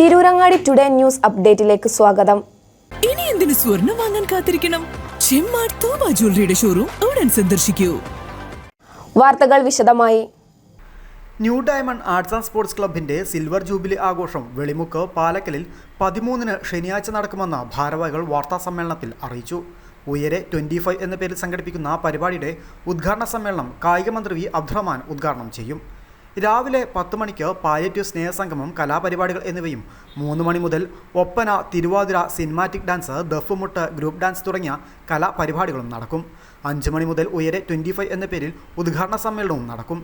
Tirurangadi today news അപ്ഡേറ്റിലേക്ക് സ്വാഗതം. ഇനി എന്തിനു സ്വർണം വാങ്ങാൻ കാത്തിരിക്കണം? ചെമ്മാട് തോമ ജ്വല്ലറിയുടെ ഷോറൂം ഉടൻ സന്ദർശിക്കൂ. വാർത്തകൾ വിശദമായി. New Diamond Arts and Sports ക്ലബിന്റെ സിൽവർ ജൂബിലി ആഘോഷം വെളിമുക്ക് പാലക്കലിൽ പതിമൂന്നിന് ശനിയാഴ്ച നടക്കുമെന്ന് ഭാരവാഹികൾ വാർത്താ സമ്മേളനത്തിൽ അറിയിച്ചു. ഉയരെ ട്വന്റി ഫൈവ് എന്ന പേരിൽ സംഘടിപ്പിക്കുന്ന പരിപാടിയുടെ ഉദ്ഘാടന സമ്മേളനം കായിക മന്ത്രി വി അബ്ദുറഹ്മാൻ ഉദ്ഘാടനം ചെയ്യും. രാവിലെ പത്ത് മണിക്ക് പായറ്റീവ് സ്നേഹസംഗമം കലാപരിപാടികൾ എന്നിവയും മൂന്ന് മണി മുതൽ Oppana Thiruvathira cinematic dance ദഫുമുട്ട് group dance തുടങ്ങിയ കലാപരിപാടികളും നടക്കും. അഞ്ച് മണി മുതൽ ഉയരെ ട്വന്റി ഫൈവ് എന്ന പേരിൽ ഉദ്ഘാടന സമ്മേളനവും നടക്കും.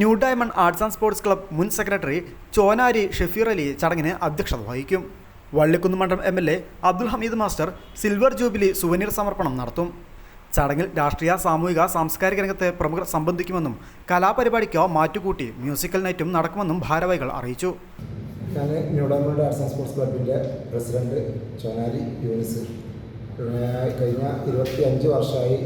New Diamond Arts and Sports Club മുൻ സെക്രട്ടറി ചോനാരി ഷെഫീർ അലി ചടങ്ങിന് അധ്യക്ഷത വഹിക്കും. വള്ളിക്കുന്ന് മണ്ഡലം M L A Abdul Hameed Master silver jubilee souvenir സമർപ്പണം നടത്തും. ചടങ്ങിൽ രാഷ്ട്രീയ സാമൂഹിക സാംസ്കാരിക രംഗത്തെ പ്രമുഖർ സംബന്ധിക്കുമെന്നും കലാപരിപാടിക്കോ മാറ്റുകൂട്ടി മ്യൂസിക്കൽ നൈറ്റും നടക്കുമെന്നും ഭാരവാഹികൾ അറിയിച്ചു. ഞാൻ New Diamond Arts and Sports ക്ലബിന്റെ പ്രസിഡന്റ് ചോനാരി യൂനിസ്. കഴിഞ്ഞ ഇരുപത്തി അഞ്ച് വർഷമായി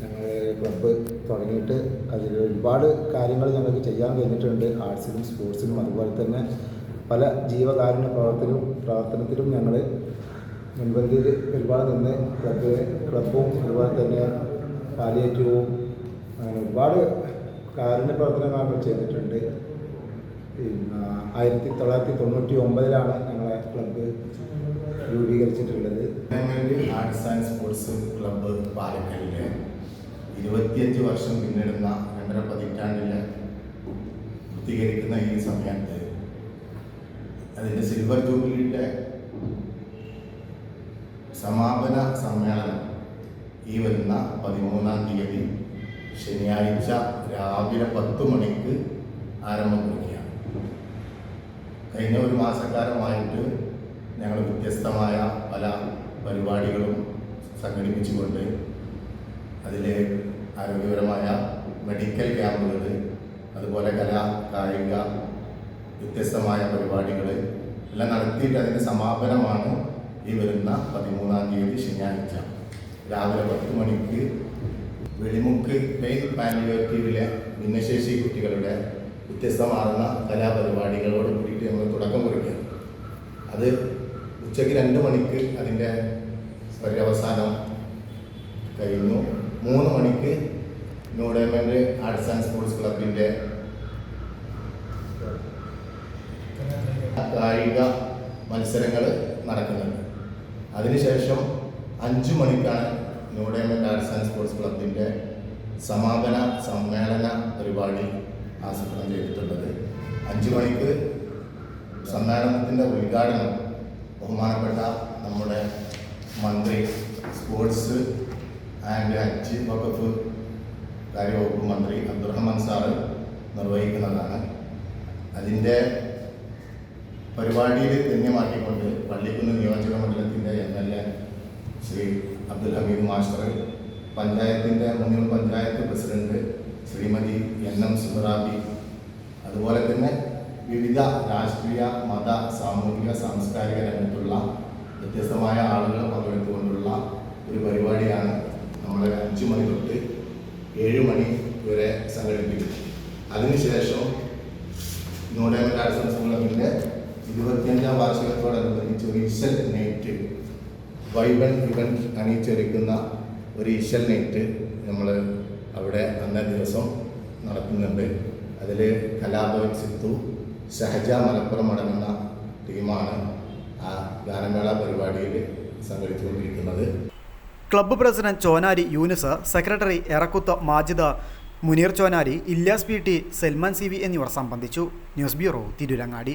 ഞങ്ങൾ ക്ലബ്ബ് തുടങ്ങിയിട്ട് അതിൽ ഒരുപാട് കാര്യങ്ങൾ ഞങ്ങൾക്ക് ചെയ്യാൻ കഴിഞ്ഞിട്ടുണ്ട്. ആർട്സിലും സ്പോർട്സിലും അതുപോലെ തന്നെ പല ജീവകാരുണ്യ പ്രവർത്തനവും പ്രവർത്തനത്തിലും ഞങ്ങൾ മുൻപന്തിയിൽ ഒരുപാട് നിന്ന് ക്ലബ് ക്ലബും അതുപോലെ തന്നെ പാലിയേറ്റീവും അങ്ങനെ ഒരുപാട് കാരുണ്യ പ്രവർത്തനങ്ങൾ നമ്മൾ ചെയ്തിട്ടുണ്ട്. പിന്നെ ആയിരത്തി തൊള്ളായിരത്തി തൊണ്ണൂറ്റി ഒമ്പതിലാണ് ഞങ്ങളെ ക്ലബ്ബ് രൂപീകരിച്ചിട്ടുള്ളത്. ആർട്സ് ആൻഡ് സ്പോർട്സ് ക്ലബ്ബ് പാലക്കാടിലെ ഇരുപത്തിയഞ്ച് വർഷം പിന്നിടുന്ന രണ്ടര പതിറ്റാണ്ടിലെ പൂർത്തീകരിക്കുന്ന ഈ സമയത്ത് അതിന്റെ സിൽവർ ജൂബിലിയുടെ സമാപന സമ്മേളനം ഈ വരുന്ന പതിമൂന്നാം തീയതി ശനിയാഴ്ച രാവിലെ പത്ത് മണിക്ക് ആരംഭം കുറിക്കുകയാണ് കഴിഞ്ഞ ഒരു മാസക്കാലമായിട്ട് ഞങ്ങൾ വ്യത്യസ്തമായ പല പരിപാടികളും സംഘടിപ്പിച്ചുകൊണ്ട് അതിൽ ആരോഗ്യപരമായ മെഡിക്കൽ ക്യാമ്പുകൾ അതുപോലെ കലാ കായിക വ്യത്യസ്തമായ പരിപാടികൾ എല്ലാം നടത്തിയിട്ട് അതിന്റെ സമാപനമാണ് ഈ വരുന്ന പതിമൂന്നാം തീയതി ശനിയാഴ്ച. രാവിലെ പത്ത് മണിക്ക് വെളിമുക്ക് പെയിൻ പാലിയേറ്റീവിലെ ഭിന്നശേഷി കുട്ടികളുടെ വ്യത്യസ്തമാർന്ന കലാപരിപാടികളോട് കൂടിയിട്ട് നമ്മൾ തുടക്കം കുറിക്കുക അത് ഉച്ചയ്ക്ക് രണ്ട് മണിക്ക് അതിന്റെ പര്യവസാനം കഴിയുന്നു. മൂന്ന് മണിക്ക് New Diamond Arts and Sports ക്ലബിന്റെ കായിക മത്സരങ്ങൾ നടക്കുന്നുണ്ട്. അതിനുശേഷം അഞ്ച് മണിക്കാണ് New Diamond Arts and Sports ക്ലബിന്റെ സമാപന സമ്മേളന പരിപാടി ആസൂത്രണം ചെയ്തിട്ടുള്ളത്. അഞ്ച് മണിക്ക് സമ്മേളനത്തിന്റെ ഉദ്ഘാടനം ബഹുമാനപ്പെട്ട നമ്മുടെ മന്ത്രി സ്പോർട്സ് ആൻഡ് ഹജ്ജ് വകുപ്പ് കാര്യവകുപ്പ് മന്ത്രി അബ്ദുറഹ്മാൻ സാറ് നിർവഹിക്കുന്നതാണ്. അതിന്റെ പരിപാടിയിൽ ധന്യമാക്കിക്കൊണ്ട് പള്ളിക്കുന്ന് നിയോജക മണ്ഡലത്തിന്റെ M L A Shri Abdul Hameed Master പഞ്ചായത്തിന്റെ മുന്നിൽ panchayat president Shrimati N M Suharabi അതുപോലെ തന്നെ വിവിധ രാഷ്ട്രീയ മത സാമൂഹിക സാംസ്കാരിക രംഗത്തുള്ള വ്യത്യസ്തമായ ആളുകൾ പങ്കെടുത്തുകൊണ്ടുള്ള ഒരു പരിപാടിയാണ് നമ്മൾ അഞ്ച് മണി തൊട്ട് ഏഴ് മണി വരെ സംഘടിപ്പിക്കുന്നത്. അതിനുശേഷം ന്യൂഡയമണ്ട് ആർട്സ് ആൻഡ് സ്കൂളിന്റെ ഇരുപത്തിയഞ്ചാം വാർഷികത്തോടനുബന്ധിച്ച് ഒരു ഇശൽ നൈറ്റ് വൈബൻ ഇവൻ അണിയിച്ചൊരുക്കുന്ന ഒരു ഇശൽ നൈറ്റ് നമ്മൾ അവിടെ അന്നേ ദിവസം നടത്തുന്നുണ്ട് അതിൽ കലാഭവൻ സിത്തു ഷഹജ മലപ്പുറം അടങ്ങുന്ന ടീമാണ് ആ ഗാനമേള പരിപാടിയിൽ സംഘടിച്ചുകൊണ്ടിരിക്കുന്നത്. Club president Chonari Yunus secretary Erakkuth Majida Muneer Chonari Ilyas P T Salman C V എന്നിവർ സംബന്ധിച്ചു. News bureau Tirurangadi.